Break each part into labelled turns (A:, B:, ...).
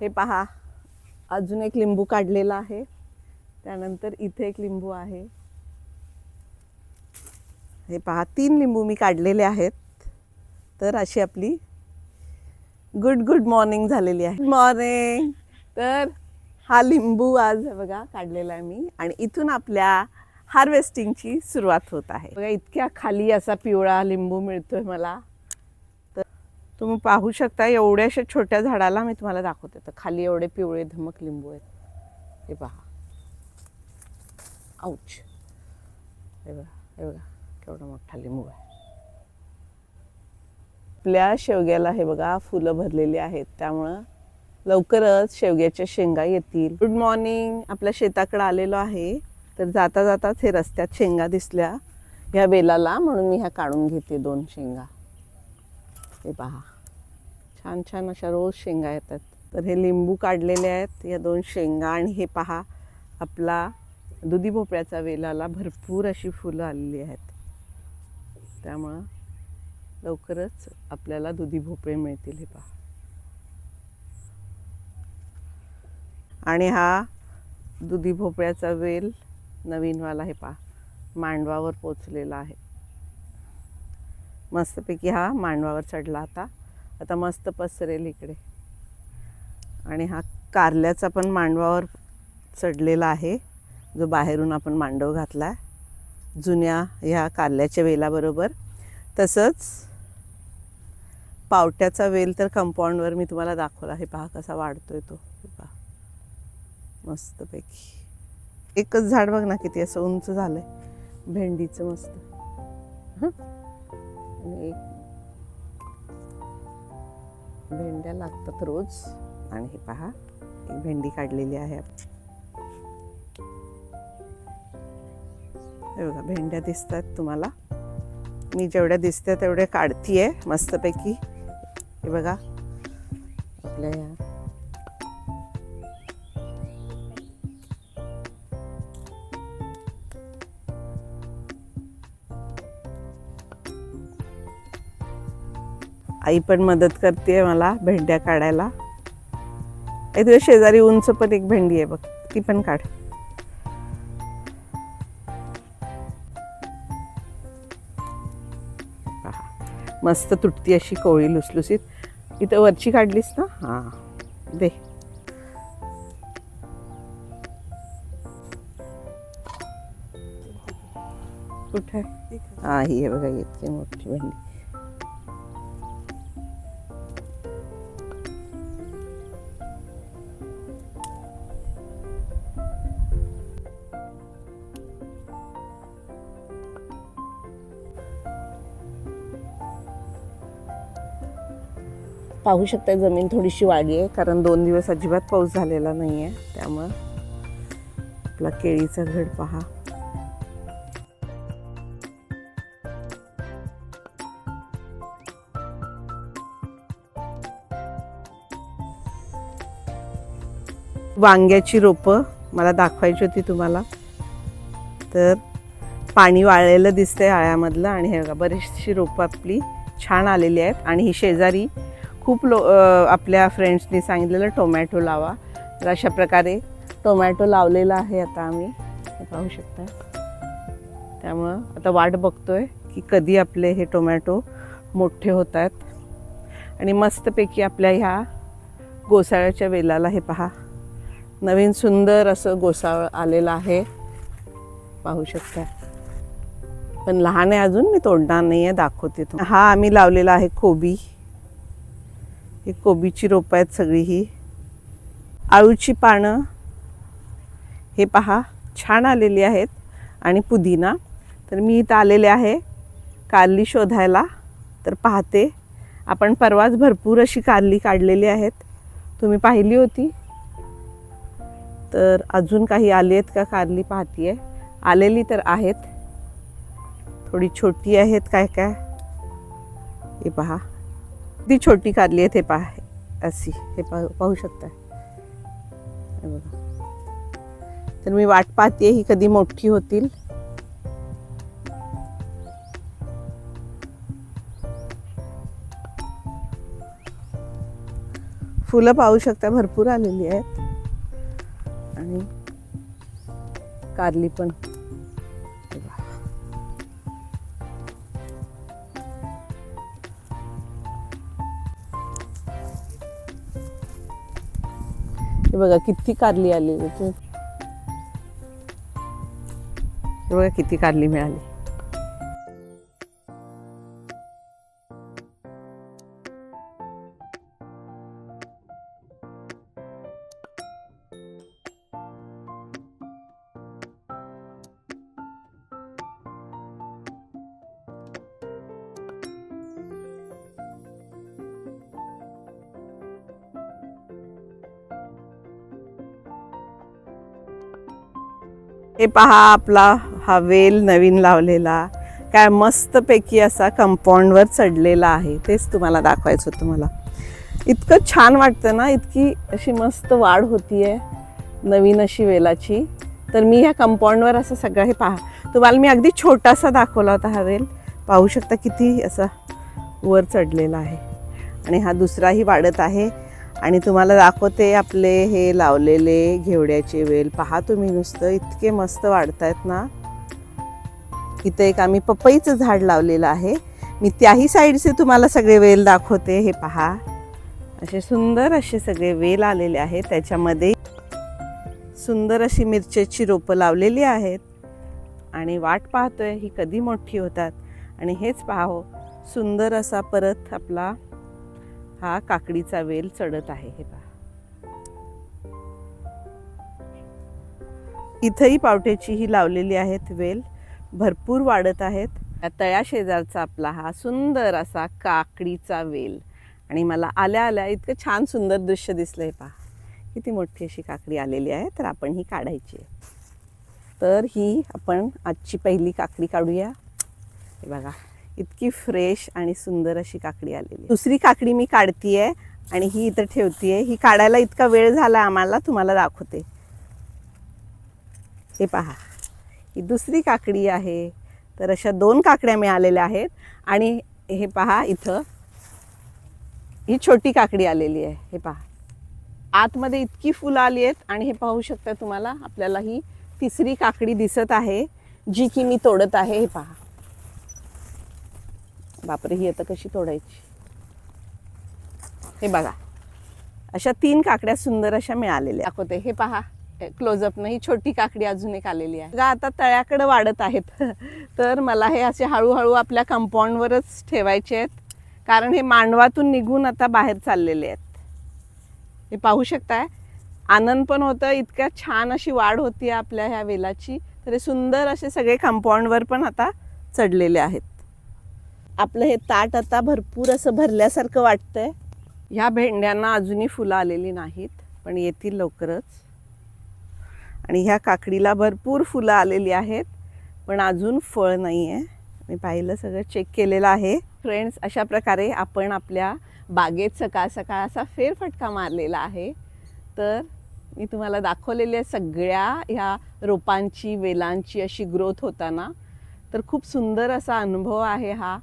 A: हे पहा अजून एक लिंबू काढलेला आहे. त्यानंतर इथे एक लिंबू आहे. हे पहा तीन लिंबू मी काढलेले आहेत. तर अशी आपली गुड गुड मॉर्निंग झालेली आहे. मॉर्निंग. तर हा लिंबू आज बघा काढलेला आहे मी आणि इथून आपल्या हार्वेस्टिंगची सुरुवात होत आहे. बघा इतक्या खाली असा पिवळा लिंबू मिळतोय मला. तुम्ही पाहू शकता एवढ्याशा छोट्या झाडाला मी तुम्हाला दाखवते. तर खाली एवढे पिवळे धमक लिंबू आहेत. हे पहा. आऊच हे बघा हे बघा केवढा मोठा लिंबू आहे. आपल्या शेवग्याला हे बघा फुलं भरलेली आहेत. त्यामुळं लवकरच शेवग्याच्या शेंगा येतील. गुड मॉर्निंग आपल्या शेताकडे आलेलो आहे. तर जाता जाताच हे रस्त्यात शेंगा दिसल्या. ह्या वेलाला म्हणून मी ह्या काढून घेते दोन शेंगा. हे पहा. छान छान अशा रोज शेंगा येतात. तर हे लिंबू काढलेले आहेत या दोन शेंगा आणि हे पहा आपला दुधी भोपळ्याचा वेलाला भरपूर अशी फुलं आलेली आहेत. त्यामुळं लवकरच आपल्याला दुधी भोपळे मिळतील हे पहा. आणि हा दुधी भोपळ्याचा वेल नवीनवाला हे पहा मांडवावर पोचलेला आहे. मस्तपैकी हा मांडवावर चढला आता. आता मस्त पसरेल इकडे. आणि हा कारल्याचा पण मांडवावर चढलेला आहे. जो बाहेरून आपण मांडव घातला जुन्या ह्या कारल्याच्या वेलाबरोबर. तसंच पावट्याचा वेल तर कंपाऊंडवर मी तुम्हाला दाखवला. हे पहा कसा वाढतोय तो. हे पहा. मस्तपैकी. एकच झाड बघ ना किती असं उंच झालं आहे भेंडीचं मस्त. हं? एक भेंड्या लागतात रोज. आणि हे पहा एक भेंडी काढलेली आहे. हे बघा भेंड्या दिसतात तुम्हाला. मी जेवढ्या दिसत्या तेवढ्या काढतीये मस्तपैकी. हे बघा आपल्या आई पण मदत करते मला भेंड्या काढायला. आई तुझ्या शेजारी उंच पण एक भेंडी आहे बघ ती पण काढ. मस्त तुटती अशी कोळी लुसलुसीत इथं वरची काढलीस ना? हां दे. कुठे हा ही आहे बघा इतकी मोठी भेंडी. पाहू शकता जमीन थोडीशी वाढली आहे कारण दोन दिवस अजिबात पाऊस झालेला नाही आहे त्यामुळं आपला केळीचा घड पहा. वांग्याची रोपं मला दाखवायची होती तुम्हाला. तर पाणी वाळलेलं दिसतंय आळ्यामधलं आणि हे बघा बरीचशी रोपं आपली छान आलेली आहेत. आणि ही शेजारी खूप लो आपल्या फ्रेंड्सनी सांगितलेलं टोमॅटो लावा. तर अशा प्रकारे टोमॅटो लावलेला आहे आता आम्ही. पाहू शकता. त्यामुळं आता वाट बघतोय की कधी आपले हे टोमॅटो मोठे होत आहेत आणि मस्तपैकी आपल्या ह्या गोसाळ्याच्या वेलाला हे पहा. नवीन सुंदर असं गोसाळ आलेलं आहे. पाहू शकता. पण लहान आहे अजून मी तोडणार नाही आहे दाखवते तो हा आम्ही लावलेला आहे कोबी. हे कोबीची रोपं आहेत सगळी ही आळूची पानं हे पहा छान आलेली आहेत आणि पुदिना. तर मी इथं आलेले आहे कारली शोधायला. तर पाहते आपण परवाच भरपूर अशी कारली काढलेली आहेत. तुम्ही पाहिली होती? तर अजून काही आली आहेत का कारली पाहतीये? आलेली तर आहेत. थोडी छोटी आहेत काय काय? हे पहा. ती छोटी कारली आहेत हे पहा अशी हे पाहू पाहू शकता बघा. तर मी वाट पाहते ही कधी मोठी होतील. फुलं पाहू शकता भरपूर आलेली आहेत. आणि कारली पण. हे बघा किती कारली आली हे बघा किती कारली मिळाली. हे पहा आपला हा वेल नवीन लावलेला. काय मस्तपैकी असा कंपाऊंडवर चढलेला आहे. तेच तुम्हाला दाखवायचं होतं मला. इतकं छान वाटतं ना इतकी अशी मस्त वाढ होती आहे नवीन अशी वेलाची. तर मी ह्या कंपाऊंडवर असं सगळं हे पहा. तुम्हाला मी अगदी छोटासा दाखवला होता हा वेल. पाहू शकता किती असा वर चढलेला आहे. आणि हा दुसराही वाढत आहे. आणि तुम्हाला दाखवते आपले हे लावलेले घेवड्याचे वेल. पहा तुम्ही नुसतं इतके मस्त वाढत आहेत ना. इथं एक आम्ही पपईचं झाड लावलेलं आहे. मी त्याही साईडचे तुम्हाला सगळे वेल दाखवते. हे पहा. असे सुंदर असे सगळे वेल आलेले आहेत. त्याच्यामध्ये सुंदर अशी मिरच्याची रोपं लावलेली आहेत. आणि वाट पाहतोय ही कधी मोठी होतात. आणि हेच पाहो सुंदर असा परत आपला हा काकडीचा वेल चढत आहे हे पहा. इथंही पावट्याची ही लावलेली आहेत वेल भरपूर वाढत आहेत. तळ्या शेजारचा आपला हा सुंदर असा काकडीचा वेल. आणि मला आल्या आल्या इतकं छान सुंदर दृश्य दिसलंय पहा. किती मोठी अशी काकडी आलेली आहे तर आपण ही काढायची आहे. तर ही आपण आजची पहिली काकडी काढूया. हे बघा. इतकी फ्रेश आणि सुंदर अशी काकडी आलेली दुसरी काकडी मी काढतीये आणि ही इथं ठेवतीये. ही काढायला इतका वेळ झाला आम्हाला तुम्हाला दाखवते. हे पहा. ही दुसरी काकडी आहे. तर अशा दोन काकड्या मिळालेल्या आहेत. आणि हे पहा इथं. ही छोटी काकडी आलेली आहे. हे पहा. आतमध्ये इतकी फुलं आली आहेत आणि हे पाहू शकता तुम्हाला आपल्याला ही तिसरी काकडी दिसत आहे जी की मी तोडत आहे. हे पहा. बापरे ही आता कशी तोडायची? हे बघा. अशा तीन काकड्या सुंदर अशा मिळालेल्या दाखवते. हे पहा. क्लोजअप ही छोटी काकडी अजून एक आलेली आहे. बघा आता तळ्याकडे वाढत आहेत. तर मला हे असे हळूहळू आपल्या कंपाऊंडवरच ठेवायचे आहेत. कारण हे मांडवातून निघून आता बाहेर चाललेले आहेत. हे पाहू शकताय? आनंद पण होतं इतक्या छान अशी वाढ होती आपल्या ह्या वेलाची. तर हे सुंदर असे सगळे कंपाऊंडवर पण आता चढलेले आहेत. आपलं हे ताट आता भरपूर असं भरल्यासारखं वाटतंय. ह्या भेंड्यांना अजूनही फुलं आलेली नाहीत पण येतील लवकरच. आणि ह्या काकडीला भरपूर फुलं आलेली आहेत पण अजून फळ नाही आहे मी पाहिलं सगळं चेक केलेलं आहे. फ्रेंड्स अशा प्रकारे आपण आपल्या बागेत सकाळ सकाळ असा फेरफटका मारलेला आहे. तर मी तुम्हाला दाखवलेल्या सगळ्या ह्या रोपांची वेलांची अशी ग्रोथ होताना तर खूप सुंदर असा अनुभव आहे हा.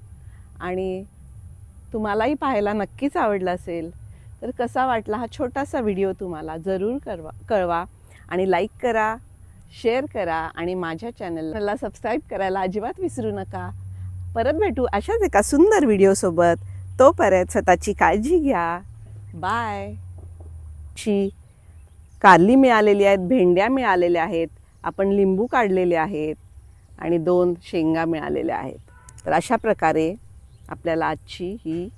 A: आणि तुम्हालाही पाहायला नक्कीच आवडला असेल तर कसा वाटला हा छोटासा व्हिडिओ तुम्हाला जरूर करवा कळवा आणि लाईक करा शेअर करा आणि माझ्या चॅनलला सबस्क्राईब करायला अजिबात विसरू नका. परत भेटू अशाच एका सुंदर व्हिडिओसोबत. तोपर्यंत स्वतःची काळजी घ्या. बाय. शी कारली मिळालेली आहेत भेंड्या मिळालेल्या आहेत आपण लिंबू काढलेले आहेत आणि दोन शेंगा मिळालेल्या आहेत. तर अशा प्रकारे आपल्याला आजची ही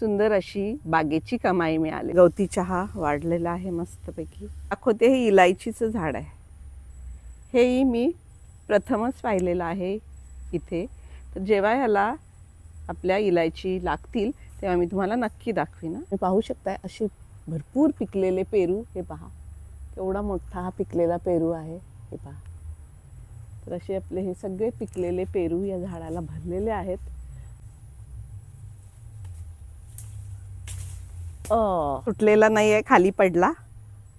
A: सुंदर अशी बागेची कमाई मिळाली. गवती चहा वाढलेला आहे मस्तपैकी. दाखवते हे इलायचीचं झाड आहे. हेही मी प्रथमच पाहिलेलं आहे इथे. तर जेव्हा ह्याला आपल्या इलायची लागतील तेव्हा मी तुम्हाला नक्की दाखवीन मी पाहू शकताय असे भरपूर पिकलेले पेरू हे पहा. केवढा मोठा हा पिकलेला पेरू आहे हे पहा. तर असे आपले हे सगळे पिकलेले पेरू या झाडाला भरलेले आहेत. तुटलेला नाही आहे खाली पडला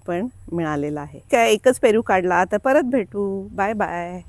A: पण मिळालेला आहे. काय एकच पेरू काढला तर परत भेटू. Bye bye.